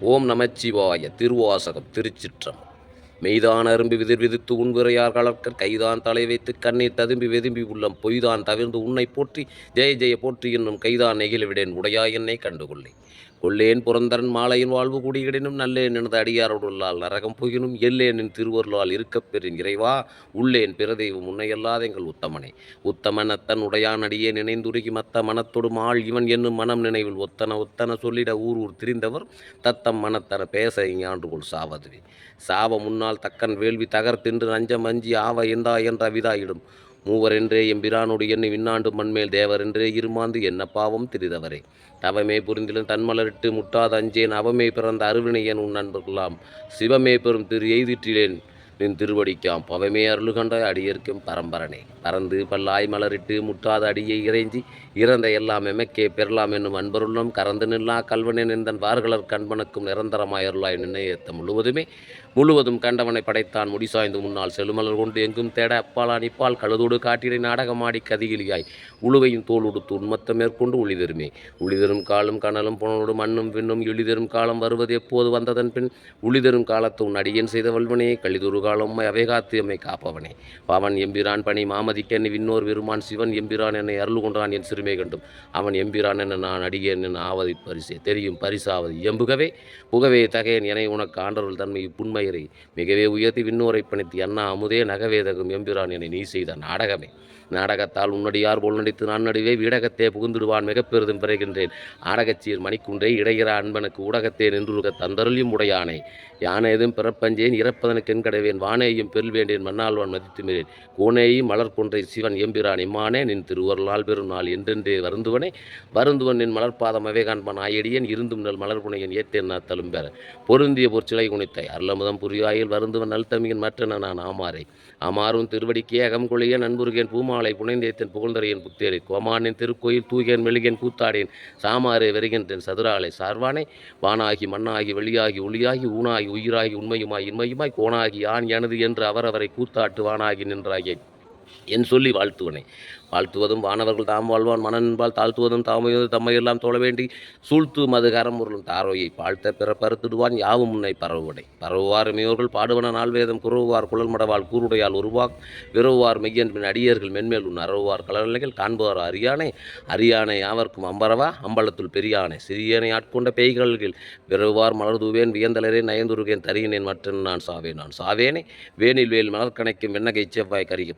ஓம் நமச்சிவாய திருவாசகம் திருச்சிற்றம் மெய்தான் அரும்பி விதிர் விதித்து உன்விரையார் கலர்க்கர் கைதான் தலை வைத்து கண்ணீர் ததும்பி வெதும்பி உள்ளம் பொய்தான் தவிர்ந்து உன்னை போற்றி ஜெய ஜெய போற்றி என்னும் கைதான் நெகிழ்விடேன் உடையா என்னை கண்டுகொள்ளே. கொள்ளேன் புரந்தரன் மாலையின் வாழ்வு குடியிடனும் நல்லேன் எனது அடியாரோடுள்ளால் நரகம் புகினும் எல்லேன் திருவருளால் இருக்கப் பெறின் இறைவா உள்ளேன் பிறதெய்வம் உன்னையல்லாத எங்கள் உத்தமனே. உத்தமன் அத்தன் உடையான் அடியே நினைந்துருகி மத்த மனத்தொடு மாள் இவன் என்னும் மனம் நினைவில் ஒத்தன ஒத்தன சொல்லிட ஊர் ஊர் திரிந்தவர் தத்தம் மனத்தன பேச இங்காண்டுகொள் சாவதுவே. சாவ முன்னால் தக்கன் வேள்வி தகர்த்தின்று நஞ்சம் அஞ்சி ஆவ எந்தா என்ற விதாயிடும். மூவரென்றே எம்பிரானோடு என்னை விண்ணாண்டு மண்மேல் தேவரென்றே இருமாந்து என்ன பாவம் திரிதவரே. தவமே புரிந்திலும் தன்மலரிட்டு முட்டாத அஞ்சேன் அவமே பிறந்த அருவினையன் உன் நண்பர்களாம். சிவமே பெறும் திரு எய்திற்றிலேன். நின் திருவடிக்காம் பவமே அருளுகண்டாய் அடியர்க்கும் பரம்பரனே. பறந்து பல்லாய் மலரிட்டு முட்டாத அடியை இறைஞ்சி இறந்த எல்லாம் எமக்கே பெறலாம் என்னும் அன்பருள்ளம் கறந்து நில்லா கல்வனேன் எந்தன் வார்களர் கண்பனுக்கும் நிரந்தரமாய் அருளாய் நிர்ணயத்த முழுவதுமே. முழுவதும் கண்டவனை படைத்தான் முடிசாய்ந்து முன்னால் செழுமலர் கொண்டு எங்கும் தேட அப்பால் அணிப்பால் கழுதோடு காட்டிடை நாடகமாடி கதிகிலியாய். உழுவையும் தோல் உண்மத்தம் உண்மத்த மேற்கொண்டு உளிதருமே உளிதரும் காலும் கனலும் புனலோடு மண்ணும் விண்ணும் இழிதரும் காலம் வருவது எப்போது வந்ததன் பின்? உளிதரும் காலத்து உன் அடியன் செய்த வல்வனே கழிதொரு காலம் அவை காத்து எம்மை காப்பவனே. பாவன் எம்பிரான் பணி மாமதிக்கென்னு விண்ணோர் விருமான் சிவன் எம்பிரான் என்னை அருள் கொண்டான் என் சிறுமை கண்டும். அவன் எம்பிரான் என நான் அடியேன் என் ஆவதி பரிசே. தெரியும் பரிசாவது எம்புகவே புகவே தகையன் என உனக்கு ஆண்டவர்கள் தன்மை புண்மையரை மிகவே உயர்த்தி விண்ணோரை பணித்து அண்ணா அமுதே நகவேதகம் எம்பிரான் என்னை நீ செய்த நாடகமே. நாடகத்தால் உன்னடியார் போல் நடித்து நான் நடுவே வீடகத்தே புகுந்துடுவான் மிகப்பெரிதும் பிறகின்றேன். ஆடகச்சீர் மணிக்குன்றே இடையிற அன்பனுக்கு ஊடகத்தே நின்றுருக தந்தருளியும் உடையானே. யானேதும் பிறப்பஞ்சேன் இறப்பதனுக்கு என்கடவேன் வானேயும் பெருள் வேண்டேன் மண்ணாழ்வான் மதித்து கோனேயும் மலர்கொன்றை சிவன் எம்பிரான். இம்மானே நின் திருவருளால் பெரும் நாள் என்றென்றே வருந்துவனே. வருந்துவன் நின் மலர்பாதம் அவேகான்பன் ஆயடியன். இருந்தும் நல் மலர்புனையன் ஏத்தேன் நான் தலும் பெற பொருந்திய பொற்சிலை குணித்தை அருளமுதம் புரியாயில் வருந்துவன் நல்தமியின் மற்றன நான் ஆமாரை அமாரும் திருவடிக்கே அகம் நண்புருகேன் பூமாலை புனைந்தேத்தன். புகழ்ந்தரையன் புத்தேரி கோமானின் திருக்கோயில் தூகேன் மெழுகேன் கூத்தாடேன். சாமாரே வருகின்றேன் சதுராலை சார்வானே. வானாகி மண்ணாகி வெளியாகி ஒளியாகி ஊனாகி உயிராகி உண்மையுமாய் இன்மையுமாய் கோணாகி யான் எனது என்று அவரவரை கூத்தாட்டு வானாகி நின்றாயே. என் சொல்லி வாழ்த்துவனை. வாழ்த்துவதும் வானவர்கள் தாம் வாழ்வான் மனன்பால் தாழ்த்துவதும் தாமையது தம்மையெல்லாம் தோழ வேண்டி சூழ்த்து மது கரமுருளும் தாரோயை பாழ்த்த பிற பருத்திடுவான் யாவும் முன்னை பரவுவடை பரவுவார் மேயோர்கள் பாடுவன நால்வேதம் குறவுவார் குழல் மடவால் கூருடையால் உருவாக் விரவுவார் மெய்யன் பின் அடியர்கள் மென்மேல் உன் அறவுவார் கலநிலைகள் காண்பவார் அரியானை அரியானை யாவர்க்கும் அம்பரவா? அம்பலத்துள் பெரியானை. சிறியனை ஆட்கொண்ட பேய்கள்கள் விரவுவார் மலர்தூவேன் வியந்தலரே நயந்துருகேன் தருகினேன் மற்ற நான் சாவேன். நான் சாவேனே. வேனில் வேல் மலர்கணைக்கும் வெண்ணகை செவ்வாய் கரிக்கு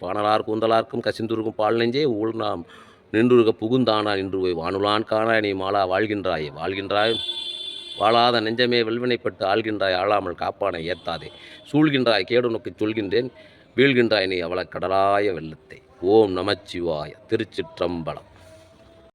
பாணலார் கூந்தலார்க்கும் கசிந்துருக்கும் பால் நெஞ்சே ஊழ் நாம். நின்றுருக புகுந்தானா நின்று போய் வானுலான் காணா நீ மாலா வாழ்கின்றாயே வாழ்கின்றாய். வாழாத நெஞ்சமே வெல்வினைப்பட்டு ஆள்கின்றாய் ஆளாமல் காப்பானை ஏத்தாதே. சூழ்கின்றாய் கேடு சொல்கின்றேன் வீழ்கின்றாய் நீ அவள கடலாய வெள்ளத்தை. ஓம் நமச்சிவாய திருச்சிற்றம்பலம்.